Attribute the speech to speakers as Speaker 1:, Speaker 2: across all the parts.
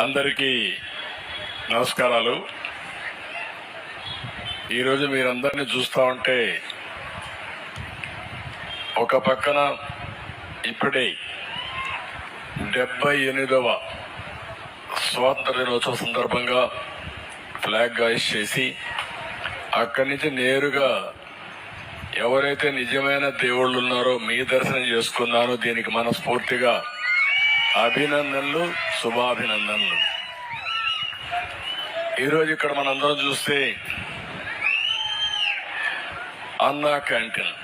Speaker 1: అందరికీ నమస్కారాలు. ఈరోజు మీరందరినీ చూస్తా ఉంటే ఒక పక్కన ఇప్పుడే డెబ్బై ఎనిమిదవ స్వాతంత్ర దినోత్సవ సందర్భంగా ఫ్లాగ్ గాయిస్ చేసి అక్కడి నుంచి నేరుగా ఎవరైతే నిజమైన దేవుళ్ళు ఉన్నారో మీ దర్శనం చేసుకున్నారో దీనికి మనస్ఫూర్తిగా అభినందనలు శుభాభినందనలు. ఈరోజు ఇక్కడ మనందరం చూస్తే అన్నా క్యాంటీన్.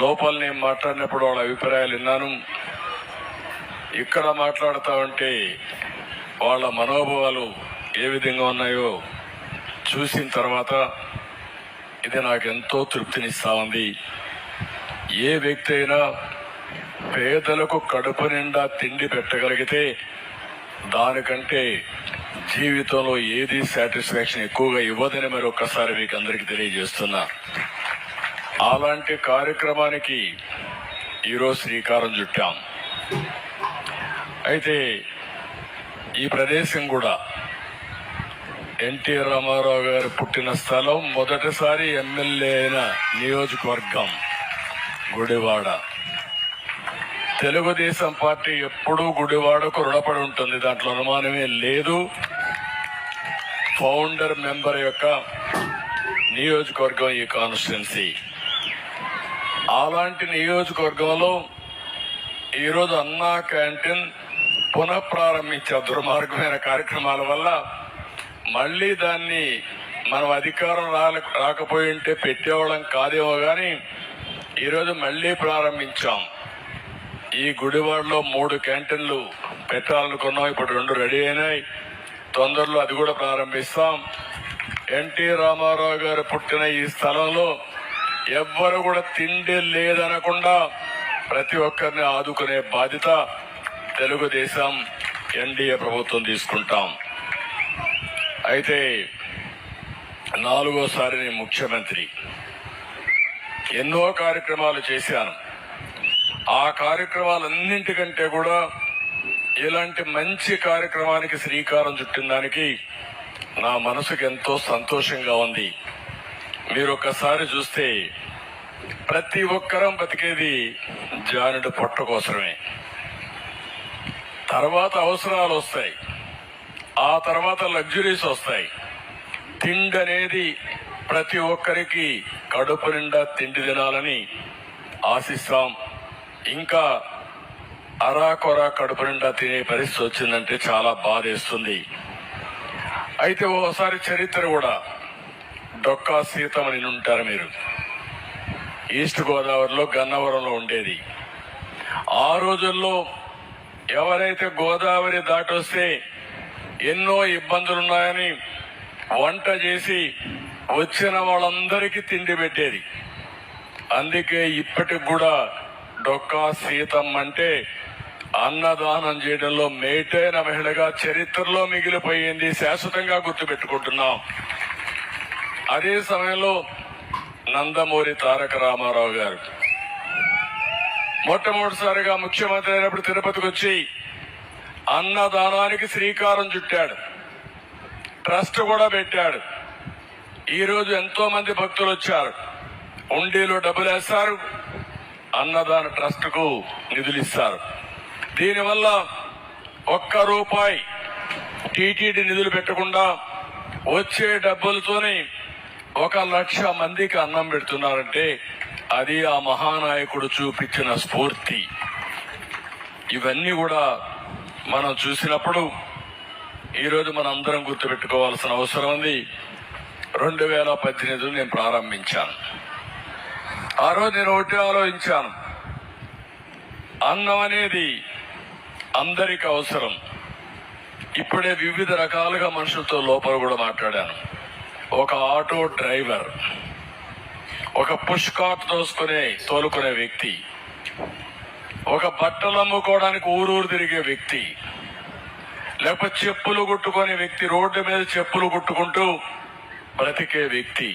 Speaker 1: లోపల నేను మాట్లాడినప్పుడు వాళ్ళ అభిప్రాయాలు విన్నాను. ఇక్కడ మాట్లాడుతూ ఉంటే వాళ్ళ మనోభావాలు ఏ విధంగా ఉన్నాయో చూసిన తర్వాత ఇది నాకు ఎంతో తృప్తినిస్తా ఉంది. ఏ వ్యక్తి అయినా పేదలకు కడుపు నిండా తిండి పెట్టగలిగితే దానికంటే జీవితంలో ఏది సాటిస్ఫాక్షన్ ఎక్కువగా ఇవ్వదని మరి ఒక్కసారి మీకు అందరికి తెలియజేస్తున్నా. అలాంటి కార్యక్రమానికి ఈరోజు శ్రీకారం చుట్టాం. అయితే ఈ ప్రదేశం కూడా ఎన్టీ రామారావు గారు పుట్టిన స్థలం మొదటిసారి ఎమ్మెల్యే అయిన నియోజకవర్గం గుడివాడ. తెలుగుదేశం పార్టీ ఎప్పుడూ గుడివాడకు రుణపడి ఉంటుంది. దాంట్లో అనుమానమే లేదు. ఫౌండర్ మెంబర్ యొక్క నియోజకవర్గం ఈ కాన్స్టిట్యున్సీ అలాంటి నియోజకవర్గంలో ఈరోజు అన్నా క్యాంటీన్ పునఃప్రారంభించే దుర్మార్గమైన కార్యక్రమాల వల్ల మళ్ళీ దాన్ని మనం అధికారం రాకపోయి ఉంటే పెట్టేవాళ్ళం కాదేమో కానీ ఈరోజు మళ్ళీ ప్రారంభించాం. ఈ గుడివాడలో మూడు క్యాంటీన్లు పెట్టాలనుకున్నాం ఇప్పుడు రెండు రెడీ అయినాయి. తొందరలో అది కూడా ప్రారంభిస్తాం. ఎన్టీ రామారావు గారు పుట్టిన ఈ స్థలంలో ఎవ్వరు కూడా తిండి లేదనకుండా ప్రతి ఒక్కరిని ఆదుకునే బాధ్యత తెలుగుదేశం ఎన్డీఏ ప్రభుత్వం తీసుకుంటాం. అయితే నాలుగోసారి నేను ముఖ్యమంత్రి. ఎన్నో కార్యక్రమాలు చేశాను. ఆ కార్యక్రమాలన్నింటికంటే కూడా ఇలాంటి మంచి కార్యక్రమానికి శ్రీకారం చుట్టిన దానికి నా మనసుకు ఎంతో సంతోషంగా ఉంది. మీరు ఒక్కసారి చూస్తే ప్రతి ఒక్కరం బతికేది జానుడు పొట్ట కోసమే. తర్వాత అవసరాలు వస్తాయి. ఆ తర్వాత లగ్జరీస్ వస్తాయి. తిండి అనేది ప్రతి ఒక్కరికి కడుపు నిండా తిండి తినాలని ఆశిస్తాం. ఇంకా అరాకొరా కడుపు నిండా తినే పరిస్థితి వచ్చిందంటే చాలా బాధేస్తుంది. అయితే ఓసారి చరిత్ర కూడా డొక్కా సీతమని ఉంటారు మీరు. ఈస్ట్ గోదావరిలో గన్నవరంలో ఉండేది. ఆ రోజుల్లో ఎవరైతే గోదావరి దాటొస్తే ఎన్నో ఇబ్బందులున్నాయని వంట చేసి వచ్చిన వాళ్ళందరికీ తిండి పెట్టేది. అందుకే ఇప్పటికి కూడా డొక్కా సీతమ్మ అంటే అన్నదానం చేయడంలో మేటైన మహిళగా చరిత్రలో మిగిలిపోయింది. శాశ్వతంగా గుర్తుపెట్టుకుంటున్నాం. అదే సమయంలో నందమూరి తారక రామారావు గారు మొట్టమొదటిసారిగా ముఖ్యమంత్రి అయినప్పుడు తిరుపతికి వచ్చి అన్నదానానికి శ్రీకారం చుట్టాడు. ట్రస్ట్ కూడా పెట్టాడు. ఈరోజు ఎంతో మంది భక్తులు వచ్చారు. ఉండీలో డబ్బులు వేస్తారు అన్నదాన ట్రస్ట్కు నిధులు ఇస్తారు. దీనివల్ల ఒక్క రూపాయి టీటీడీ నిధులు పెట్టకుండా వచ్చే డబ్బులతోనే ఒక లక్ష మందికి అన్నం పెడుతున్నారంటే అది ఆ మహానాయకుడు చూపించిన స్ఫూర్తి. ఇవన్నీ కూడా మనం చూసినప్పుడు ఈరోజు మన అందరం గుర్తుపెట్టుకోవాల్సిన అవసరం ఉంది. రెండు వేల పద్దెనిమిదిలో నేను ప్రారంభించాను. ఆ రోజు నేను ఒకటి ఆలోచించాను. అన్నం అనేది అందరికి అవసరం. ఇప్పుడే వివిధ రకాలుగా మనుషులతో లోపల కూడా మాట్లాడాను. ఒక ఆటో డ్రైవర్ ఒక పుష్ కార్ట్ తోసుకునే తోలుకునే వ్యక్తి ఒక బట్టలు అమ్ముకోవడానికి ఊరూరు తిరిగే వ్యక్తి లేకపోతే చెప్పులు కుట్టుకునే వ్యక్తి రోడ్డు మీద చెప్పులు కుట్టుకుంటూ బ్రతికే వ్యక్తి.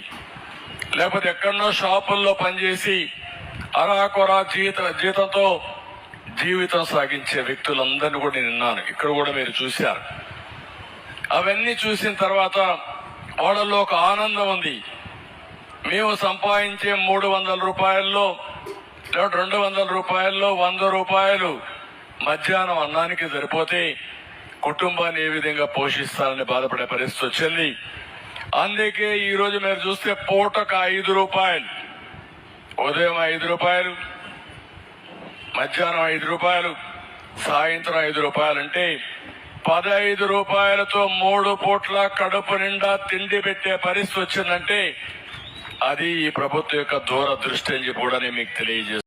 Speaker 1: లేకపోతే ఎక్కడనో షాపుల్లో పనిచేసి అరాకొరా జీత జీతంతో జీవితం సాగించే వ్యక్తులందరినీ కూడా నేను విన్నాను. ఇక్కడ కూడా మీరు చూశారు. అవన్నీ చూసిన తర్వాత వాళ్ళల్లో ఒక ఆనందం ఉంది. మేము సంపాదించే మూడు వందల రూపాయల్లో రెండు వందల రూపాయల్లో వంద రూపాయలు మధ్యాహ్నం అన్నానికి సరిపోతే కుటుంబాన్ని ఏ విధంగా పోషిస్తారని బాధపడే పరిస్థితి వచ్చింది. అందుకే ఈ రోజు మీరు చూస్తే పూటకు ఐదు రూపాయలు. ఉదయం ఐదు రూపాయలు మధ్యాహ్నం ఐదు రూపాయలు సాయంత్రం ఐదు రూపాయలు అంటే పదహైదు రూపాయలతో మూడు పూట్ల కడుపు నిండా తిండి పెట్టే పరిస్థితి వచ్చిందంటే అది ఈ ప్రభుత్వం యొక్క దూరదృష్టి అని చెప్పి కూడా నేను మీకు తెలియజేస్తాను